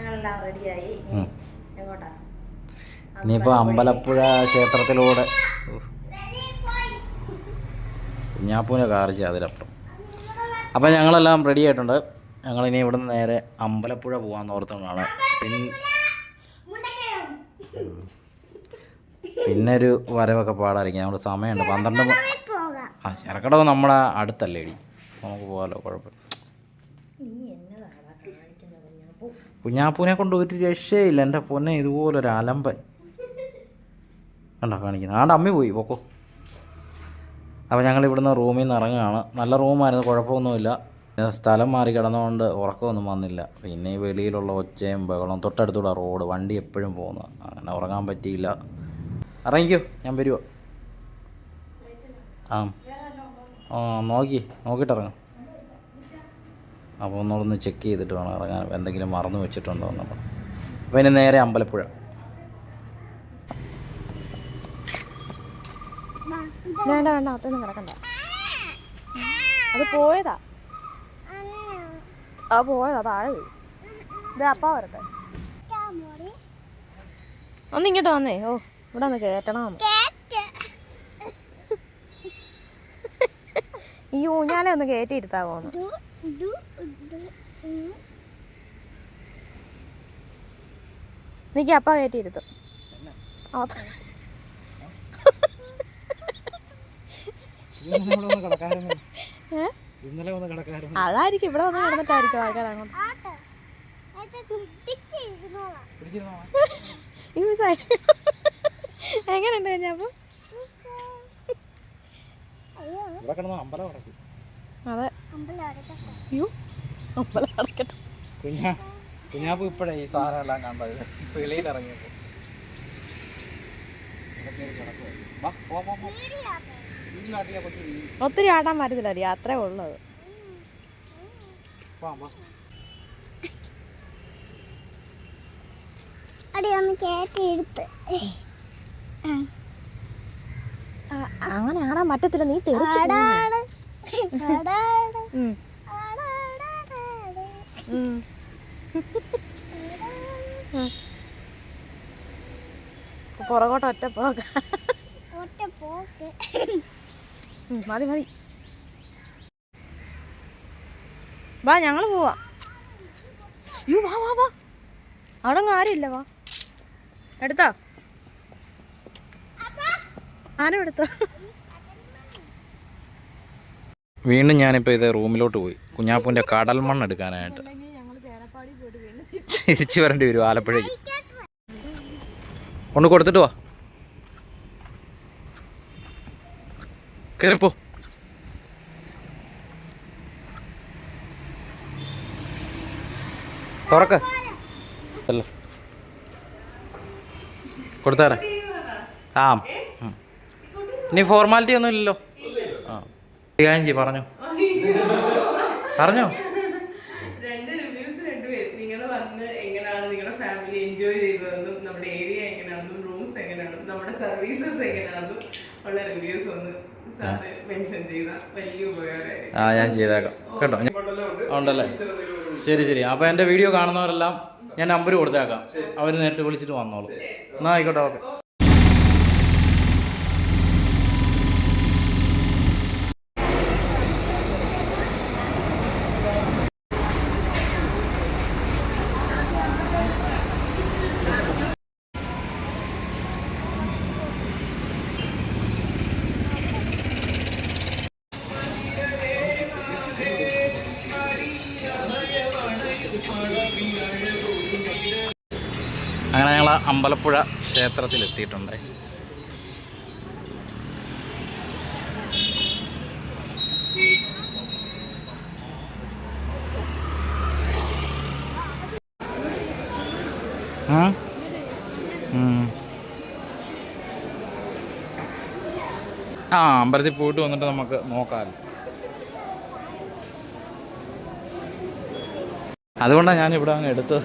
ഞങ്ങളെല്ലാം റെഡിയായി ഉം. എങ്ങോട്ടാ? ഇനിയിപ്പോൾ അമ്പലപ്പുഴ ക്ഷേത്രത്തിലൂടെ. കുഞ്ഞാപ്പൂനെ കാറിച്ച് അതിലപ്പുറം. അപ്പോൾ ഞങ്ങളെല്ലാം റെഡി ആയിട്ടുണ്ട്. ഇനി ഇവിടുന്ന് നേരെ അമ്പലപ്പുഴ പോവാൻ ഓർത്തുകൊണ്ടാണ്. പിന്നെ പിന്നെ ഒരു വരവൊക്കെ പാടായിരിക്കും. ഞങ്ങൾ സമയമുണ്ട്. പന്ത്രണ്ട് ആ ചെറുക്കടവ് നമ്മുടെ അടുത്തല്ലേ ഇടി. നമുക്ക് പോകാമല്ലോ കുഴപ്പം നീ എന്നതാണ് കാണിക്കുന്നത് ഞാൻ പോ കുഞ്ഞാപ്പൂനെ കൊണ്ട് ഒരു രക്ഷയില്ല. എന്റെ പൊന്നെ ഇതുപോലൊരു അലമ്പൻ. കണ്ടോ കാണിക്കുന്നത്. ആണ്ട് അമ്മി പോയി പോക്കോ. അപ്പോൾ ഞങ്ങൾ ഇവിടുന്ന് റൂമിൽ നിന്ന് ഇറങ്ങുകയാണ്. നല്ല റൂമായിരുന്നു കുഴപ്പമൊന്നുമില്ല. സ്ഥലം മാറി കിടന്നുകൊണ്ട് ഉറക്കമൊന്നും വന്നില്ല. പിന്നെ ഈ വെളിയിലുള്ള ഒച്ചയും ബഹളവും തൊട്ടടുത്തൂടെ റോഡ് വണ്ടി എപ്പോഴും പോകുന്നത്. അങ്ങനെ ഉറങ്ങാൻ പറ്റിയില്ല. ഇറങ്ങിക്കോ ഞാൻ വരുമോ ആ. നോക്കി നോക്കിയിട്ടിറങ്ങാം അപ്പോൾ ഒന്നുകൂടെ ചെക്ക് ചെയ്തിട്ട് വേണം ഇറങ്ങാൻ. എന്തെങ്കിലും മറന്നു വെച്ചിട്ടുണ്ടോ എന്നുള്ളത് അപ്പോൾ ഇനി നേരെ അമ്പലപ്പുഴ. അത് പോയതാ. ആ പോയതാ താഴെ അപ്പ വരട്ടെ. ഒന്ന് ഇങ്ങോട്ട് വന്നേ. ഓ ഇവിടെ ഒന്ന് കയറ്റണം ഈ ഊഞ്ഞാലെ ഒന്ന് കയറ്റി ഇരുത്താവോന്ന് നീക്ക് അപ്പ കയറ്റി ഇരുത്തും അത് ഏ? ഇന്നലെ വന്ന് കിടക്കാറുണ്ട് അതായിരിക്കും ഇവിടെ വന്ന് കിടന്നിട്ടായിരിക്കും ആൾക്കാർ അങ്ങോട്ട്. എങ്ങനെയുണ്ട് കഴിഞ്ഞപ്പോ അമ്പലം കിടക്കും അതെ. അയ്യോ അമ്പലം അടക്കട്ടെ. കുഞ്ഞാ കുഞ്ഞാപ്പ് ഇപ്പോഴേ ഈ സാധനമെല്ലാം കണ്ടത്. വെളിയിൽ. ഒത്തിരി ആടാൻ പറ്റത്തില്ല അത്രേ ഉള്ളത് അങ്ങനെ ആടാൻ പറ്റത്തില്ല നീ തെറിച്ചു പുറകോട്ട് ഒറ്റ പോക ഒറ്റ പോക്ക്. മതി മതി. വാ ഞങ്ങൾ പോവാ. യു വാ വാ വാ. അവിടെ ആരുമില്ല വാ. എടുത്തോ? ആരും എടുത്തോ? വീണ്ടും ഞാനിപ്പോൾ ഇത് റൂമിലോട്ട് പോയി. കുഞ്ഞാപ്പൂന്റെ കടൽ മണ്ണ് എടുക്കാനായിട്ട്. തിരിച്ചു വരേണ്ടി വരും ആലപ്പുഴയ്ക്ക് കൊണ്ട് കൊടുത്തിട്ട് വാ. കയറിപ്പോ തുറക്ക. അല്ല. കൊടുത്താറേ ആ. ഇനി ഫോർമാലിറ്റി ഒന്നും ഇല്ലല്ലോ. കാര്യം പറഞ്ഞു. പറഞ്ഞോ. രണ്ട് റിവ്യൂസ് രണ്ടുപേരും നിങ്ങൾ വന്ന് എങ്ങനെയാണ് നിങ്ങളുടെ ഫാമിലി എൻജോയ് ചെയ്തതെന്നും നമ്മുടെ ഏരിയ എങ്ങനെയാണെന്നും റൂംസ് എങ്ങനെയാണെന്നും നമ്മുടെ സർവീസസ് എങ്ങനെയാണെന്നും ഉള്ള റിവ്യൂസ് ഒന്ന് ആ. ഞാൻ ചെയ്തേക്കാം. കേട്ടോ ഉണ്ടല്ലേ? ശരി ശരി. അപ്പോൾ എന്റെ വീഡിയോ കാണുന്നവരെല്ലാം ഞാൻ നമ്പർ കൊടുത്തേക്കാം. അവർ നേരിട്ട് വിളിച്ചിട്ട് വന്നോളൂ. എന്നാൽ ആയിക്കോട്ടെ ഓക്കെ. അങ്ങനെ ഞങ്ങൾ അമ്പലപ്പുഴ ക്ഷേത്രത്തിൽ എത്തിയിട്ടുണ്ട് ഉം? ഉം. ആ അമ്പലത്തിൽ പോയിട്ട് വന്നിട്ട് നമുക്ക് നോക്കാം അതുകൊണ്ടാണ് ഞാൻ ഇവിടെ അങ്ങ് എടുത്തത്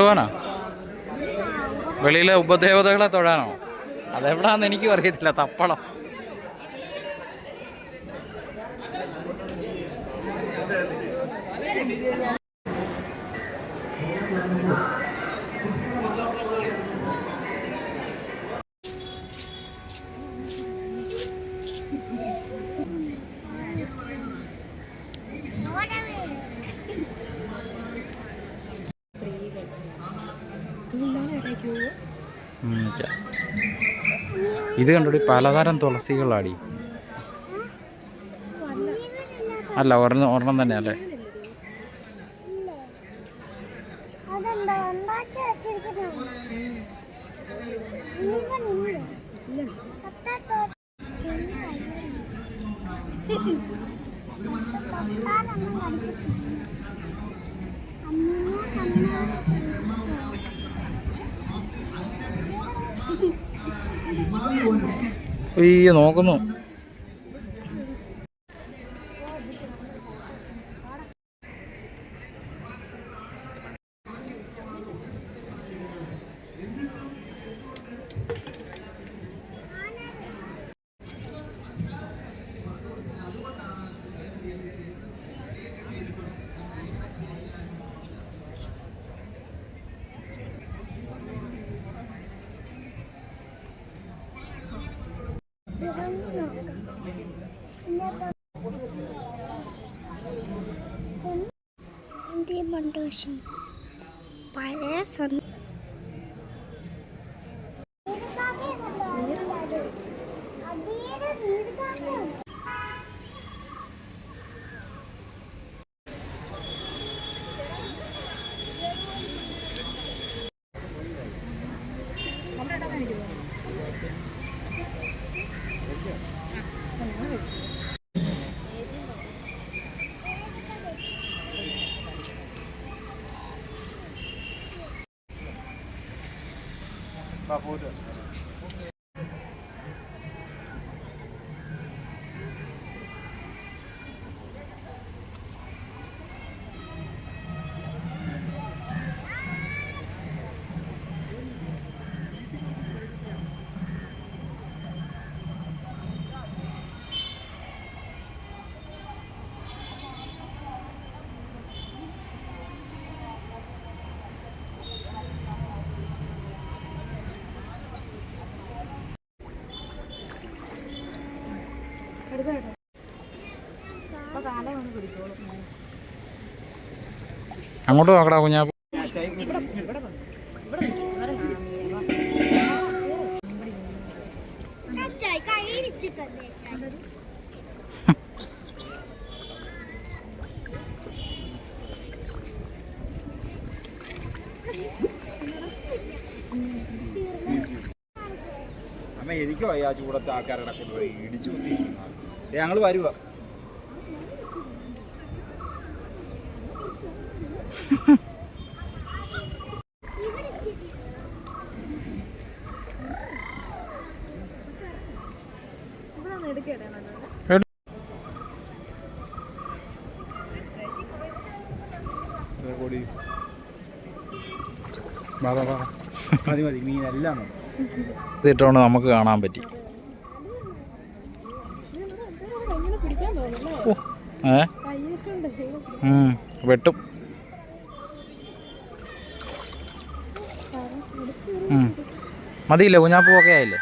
പോകാനോ വെളിയിലെ ഉപദേവതകളെ തൊഴാനോ? അതെവിടാന്ന് എനിക്കും അറിയത്തില്ല തപ്പളം ഇത് കണ്ടോടി പലതരം തുളസികളാടി. അല്ല ഒരെണ്ണം ഒരെണ്ണം തന്നെ അല്ലേ? അയ്യോ നോക്കുന്നു. Sushi. Buy this one. входа. അങ്ങോട്ട് നോക്കടാ കുഞ്ഞാ. അമ്മ എനിക്കോ ആ ചൂടത്തെ ആൾക്കാരുടെ കൊണ്ടുപോയി ഇടിച്ചു ഞങ്ങൾ വരുക മതി. നമുക്ക് കാണാൻ പറ്റി. ഏ? വെട്ടും. മതിയില്ലേ? കുഞ്ഞാപ്പൂവൊക്കെ ആയില്ലേ?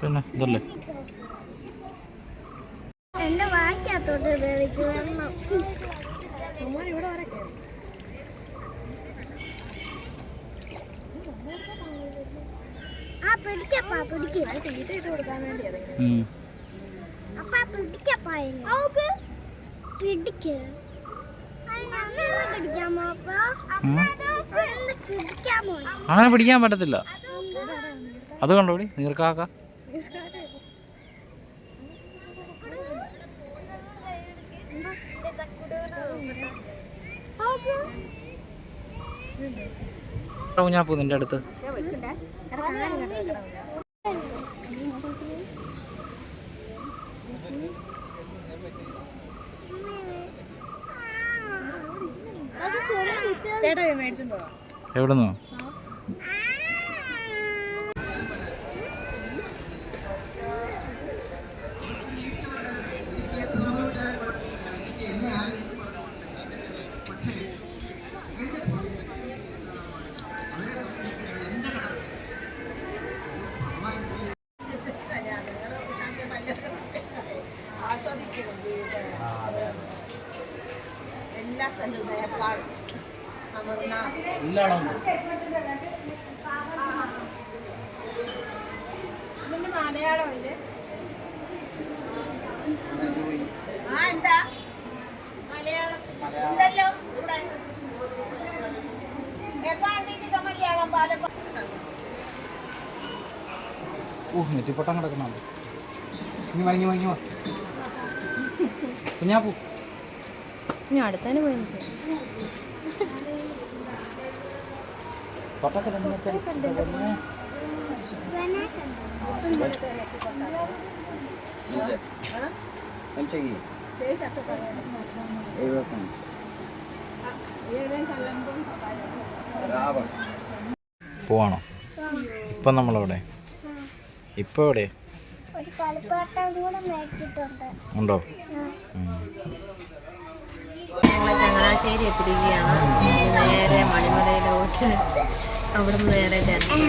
പിന്നെ ഇതല്ലേ? വരണം. ആ പിടിക്കപ്പാ പിടിക്ക്. അപ്പാ പിടിക്കാമോ പിടിക്കാമോ അങ്ങനെ പിടിക്കാൻ പറ്റത്തില്ല. അത് കണ്ടോടി നീർക്കാക്ക. കുഞ്ഞാപ്പൂ നിന്റെ അടുത്ത്. എവിടുന്നോ? പാലപ്പ ഊഹ് നെറ്റിപ്പൊട്ടം കിടക്കുന്നുണ്ട്. ഇനി വാങ്ങി വാങ്ങി വാ. കുഞ്ഞാപ്പൂ ഇനി അടുത്തതിന് പോയി നിൽക്കും തൊട്ടൊക്കെ തന്നെ പോവാണോ? ഇപ്പം നമ്മളവിടെ? ഇപ്പം എവിടെ? ഉണ്ടോ. ഞങ്ങൾ ചങ്ങനാശ്ശേരി എത്തിരിക്കുകയാണ് നേരെ മണിമലയിലോട്ട്. അവിടുന്ന് നേരെ ചെന്നൈ